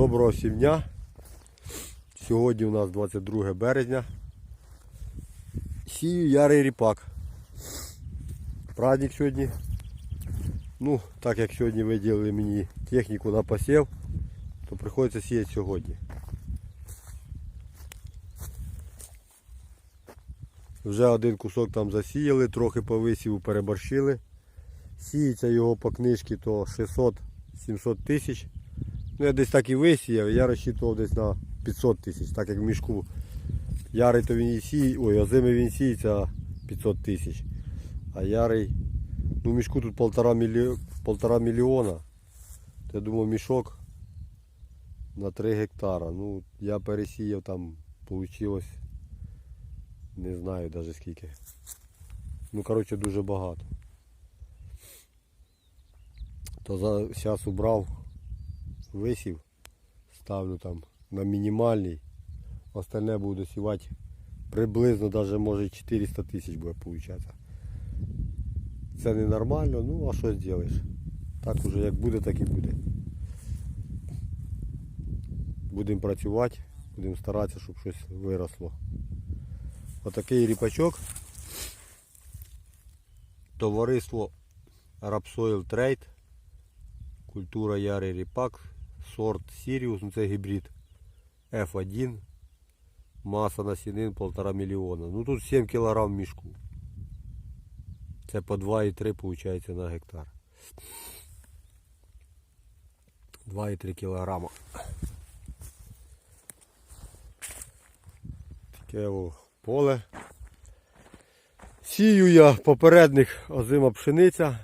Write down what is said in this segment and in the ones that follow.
Доброго всім дня. Сьогодні у нас 22 березня. Сію ярий ріпак. Праздник сьогодні. Ну, так як сьогодні виділили мені техніку на посів, то приходиться сіяти сьогодні. Вже один кусок там засіяли, трохи по висіву переборщили. Сіється його по книжці то 600-700 тисяч. Ну я десь так і висіяв, я розчитував десь на 500 тисяч, так як в мішку. Ярий то він і сіє, ой, озимий він сіється 500 тисяч. А ярий, ну в мішку тут полтора, мілі... полтора мільйона. То я думав мішок на 3 гектара. Ну, я пересіяв там, вийшло, не знаю навіть скільки. Ну, коротше, дуже багато. То зараз убрав, висів, ставлю там на мінімальний. Остальне буду сівати приблизно, даже може 400 тисяч буде виходити. Це ненормально, ну а що зробиш? Так уже як буде, так і буде. Будемо працювати, будемо старатися, щоб щось виросло. Отакий ріпачок. Товариство Rapsoil Trade. Культура Ярий Ріпак. Сорт Сіріус, ну це гібрид F1. Маса насінин 1,5 мільйона. Ну тут 7 кг мішку. Це по 2,3 виходить на гектар. 2,3 кілограма. Таке о, поле. Сію я попередник озима пшениця.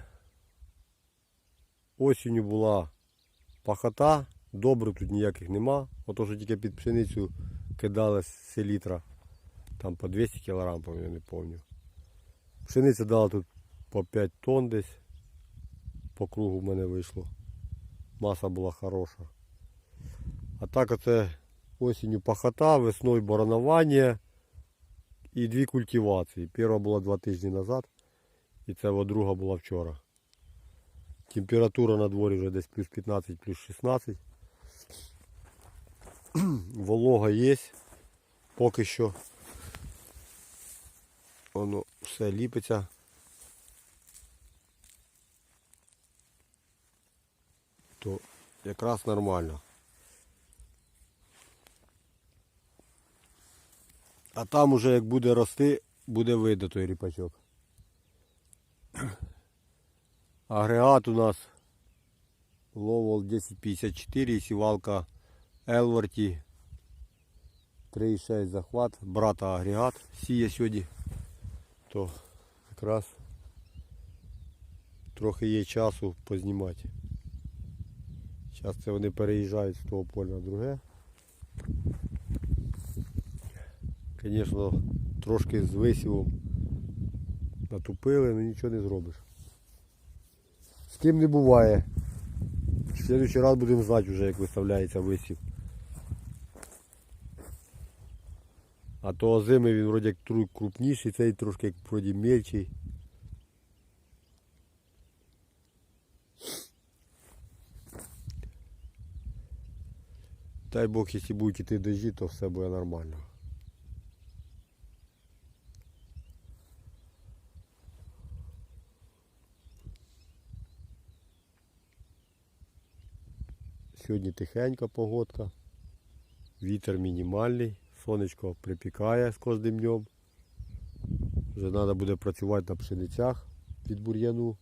Осінню була пахота, добрив тут ніяких нема. Ото що тільки під пшеницю кидали селітра. Там по 200 кг, я не пам'ятаю. Пшениця дала тут по 5 тонн десь. По кругу в мене вийшло. Маса була хороша. А так оце осінню пахота, весною боронування і дві культивації. Перша була два тижні назад і це друга була вчора. Температура на дворі вже десь плюс 15, плюс 16. Волога є. Поки що воно все ліпиться. То якраз нормально. А там уже як буде рости, буде видно той ріпачок. Агрегат у нас Lowell 1054 і сівалка Елворті 3,6 захват, брата агрегат сіє сьогодні, то якраз трохи є часу познімати. Зараз це вони переїжджають з того поля на друге. Звісно, трошки з висівом натупили, але нічого не зробиш. З ким не буває. В следующий раз будемо знати вже, як виставляється висів. А то озимий він вроді як тру- крупніший, цей трошки як вроді мельчий. Дай Бог, якщо будуть іти дожді, то все буде нормально. Сьогодні тихенька погодка. Вітер мінімальний, сонечко припікає з кожним днем. Вже треба буде працювати на пшеницях від бур'яну.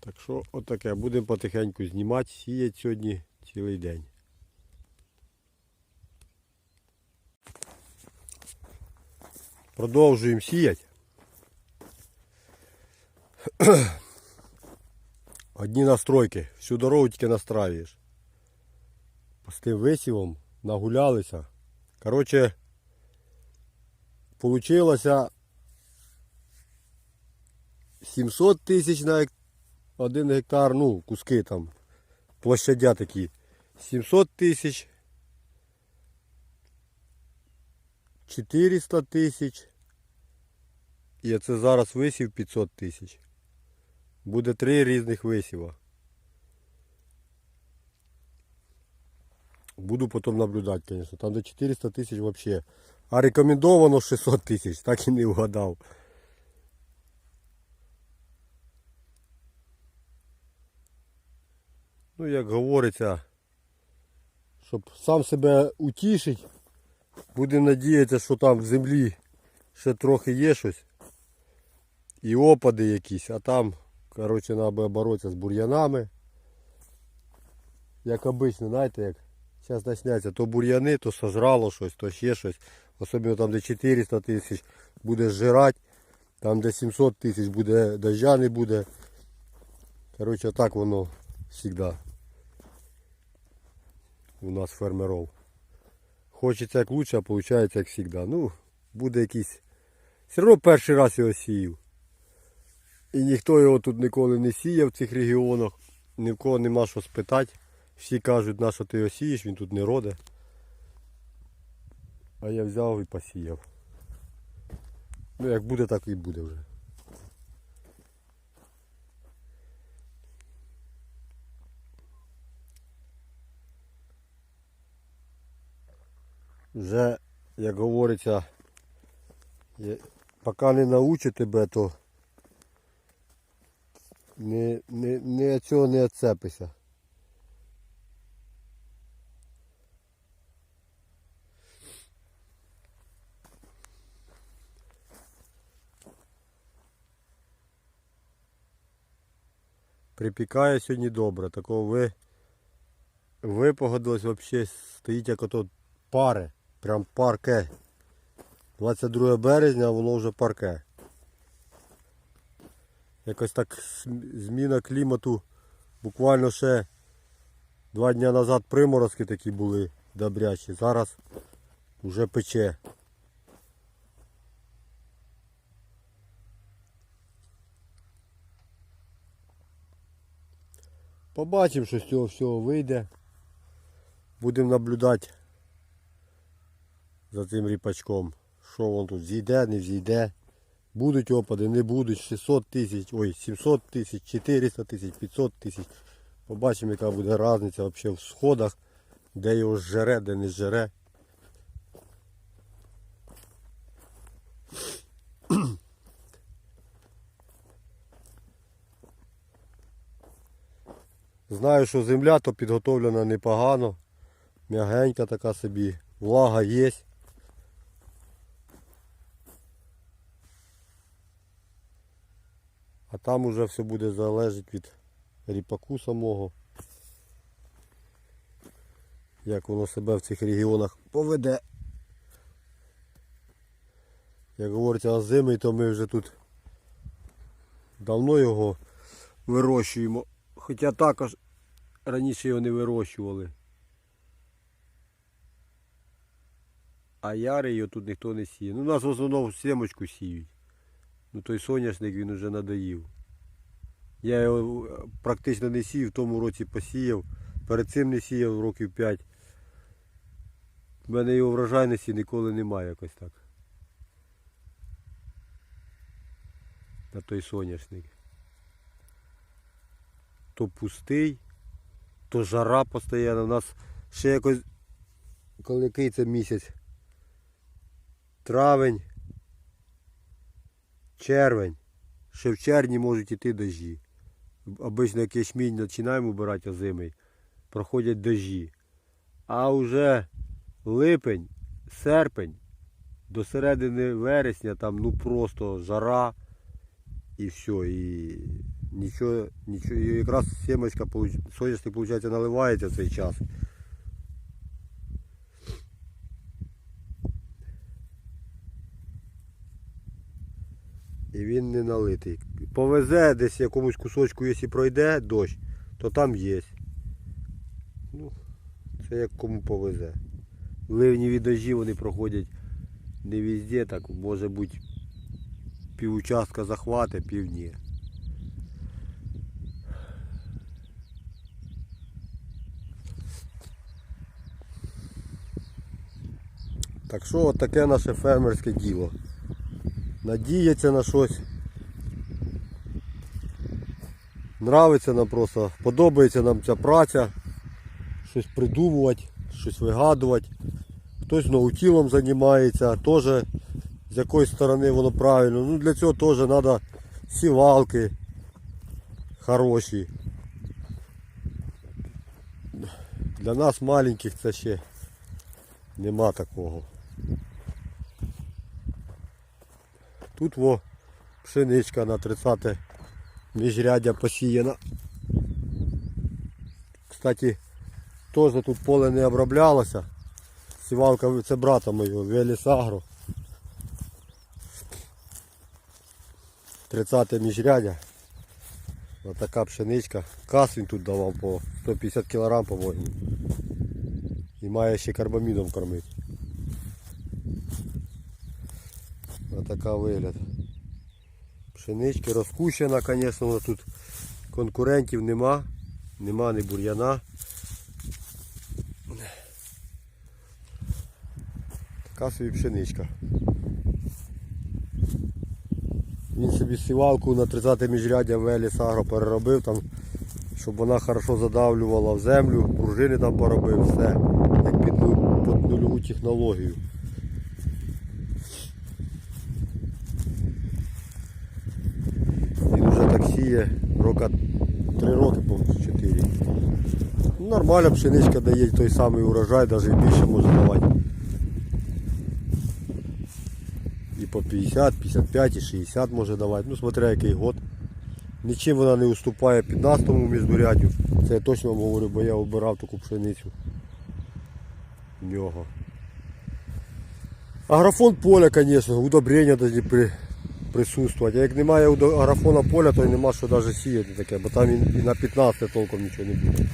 Так що отаке, будемо потихеньку знімати, сіяти сьогодні цілий день. Продовжуємо сіяти. Одні настройки, всю дорогу тільки настраюєш. З тим висівом нагулялися. Коротше, получилося 700 тисяч на один гектар, ну, куски там, площадя такі. 700 тисяч. 400 тисяч. І це зараз висів 500 тисяч. Буде три різних висіва. Буду потім наблюдати, звісно. Там до 400 тисяч взагалі. А рекомендовано 600 тисяч, так і не вгадав. Ну, як говориться, щоб сам себе утішить, будемо надіятися, що там в землі ще трохи є щось. І опади якісь, а там, коротше, треба боротися з бур'янами. Як обично, знаєте, як зараз почнеться, то бур'яни, то сожрало щось, то ще щось. Особливо там, де 400 тисяч буде зжирати, там де 700 тисяч буде дождя не буде. Коротше, так воно завжди у нас фермеров. Хочеться як лучше, а виходить як завжди. Ну, буде якийсь. Все одно перший раз його сіяв. І ніхто його тут ніколи не сіяв в цих регіонах. Ні в кого нема що спитати. Всі кажуть, на що ти його сієш, він тут не роде. А я взяв і посіяв. Ну як буде, так і буде вже. Вже, як говориться, поки не научить тебе, то не, не, не від цього не відцепися. Припікає сьогодні добре. Такого ви, випогодилось взагалі, стоїть як ото пари. Прям парке. 22 березня, воно вже парке. Якось так зміна клімату. Буквально ще два дні назад приморозки такі були добрячі. Зараз вже пече. Побачимо, що з цього всього вийде. Будемо наблюдати за цим ріпачком. Що він тут зійде, не зійде. Будуть опади, не будуть. 600 тисяч, ой, 700 тисяч, 400 тисяч, 500 тисяч. Побачимо, яка буде різниця взагалі в сходах, де його жере, де не жере. Знаю, що земля то підготовлена непогано. М'ягенька така собі, влага є. А там уже все буде залежати від ріпаку самого. Як воно себе в цих регіонах поведе. Як говориться, озимий, то ми вже тут давно його вирощуємо. Хоча також раніше його не вирощували. А ярий його тут ніхто не сіє. Ну, у нас в основному сімочку сіють. Ну той соняшник він уже надоїв. Я його е, практично не сіяв, в тому році посіяв. Перед цим не сіяв років 5. У мене його врожайності ніколи немає якось так. На той соняшник. То пустий, то жара постійно. У нас ще якось, коли який це місяць? Травень, червень. Ще в червні можуть іти дожді. Обично як ячмінь починаємо вбирати озимий, проходять дожді. А вже липень, серпень, до середини вересня там ну просто жара і все. І нічого, нічого. І якраз сімочка, получ- соняшник, виходить, наливається цей час. І він. Повезе десь якомусь кусочку, якщо пройде дощ, то там є. Ну, це як кому повезе. Ливніві дожді вони проходять не везде, так може бути півучастка захвати, пів ні. Так що от таке наше фермерське діло. Надіяться на щось. Нравиться нам просто, подобається нам ця праця. Щось придумувати, щось вигадувати. Хтось наутілом займається, теж з якоїсь сторони воно правильно. Ну для цього теж треба сівалки хороші. Для нас маленьких це ще нема такого. Тут во пшеничка на 30 міжрядя посіяна. Кстати, теж тут поле не оброблялося. Сівалка це брата моєго, Велісагро. 30 міжрядя. Ось така пшеничка. Кас він тут давав по 150 кг, по-моєму. І має ще карбамідом кормити. Ось така вигляд. Пшенички розкущена, звісно, тут конкурентів нема. Нема ні бур'яна. Така собі пшеничка. Він собі сівалку на 30 міжряддя Веліс Агро переробив там, щоб вона хорошо задавлювала в землю, пружини там поробив, все. Як під, під нульову технологію. Він вже так сіє рока 3 роки, по-моєму, 4. Ну, Нормальна пшеничка дає той самий урожай, навіть більше може давати. І по 50, 55, і 60 може давати. Ну, смотря який год. Нічим вона не уступає 15-му міждурядю. Це я точно вам говорю, бо я обирав таку пшеницю. В нього. Агрофон поля, звісно, удобрення повинні при, присутствувати. А як немає у агрофона поля, то нема що навіть сіяти таке, бо там і на 15 толком нічого не буде.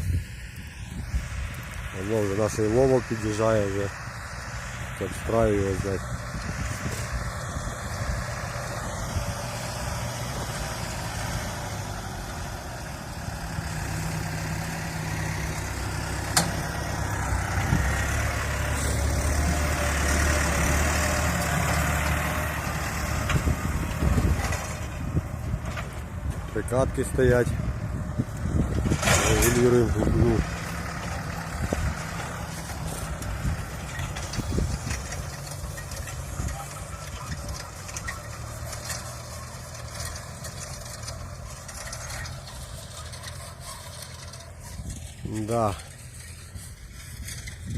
Воно вже наш ловок під'їжджає вже. Так встраює Прикатки стоять. Регулюємо глибину. Да.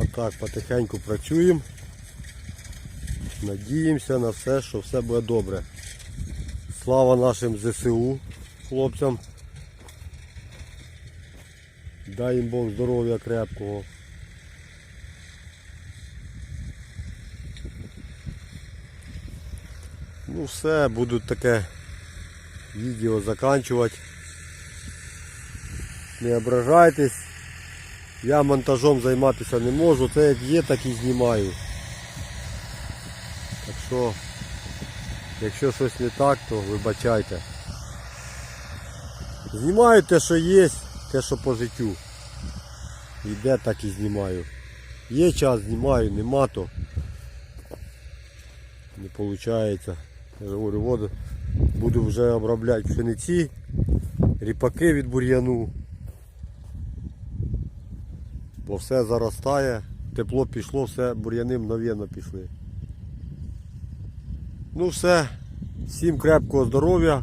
Отак потихеньку працюємо. Надіємося на все, що все буде добре. Слава нашим ЗСУ хлопцям. Дай їм Бог здоров'я крепкого. Ну все, буду таке відео заканчувати. Не ображайтесь. Я монтажом займатися не можу. Це як є, так і знімаю. Так що, якщо щось не так, то вибачайте. Знімаю те, що є, те, що по життю. Йде, так і знімаю. Є час, знімаю, нема то. Не виходить. Я говорю, воду буду вже обробляти пшениці, ріпаки від бур'яну. Бо все заростає, тепло пішло, все бур'яни мгновенно пішли. Ну все, всім крепкого здоров'я,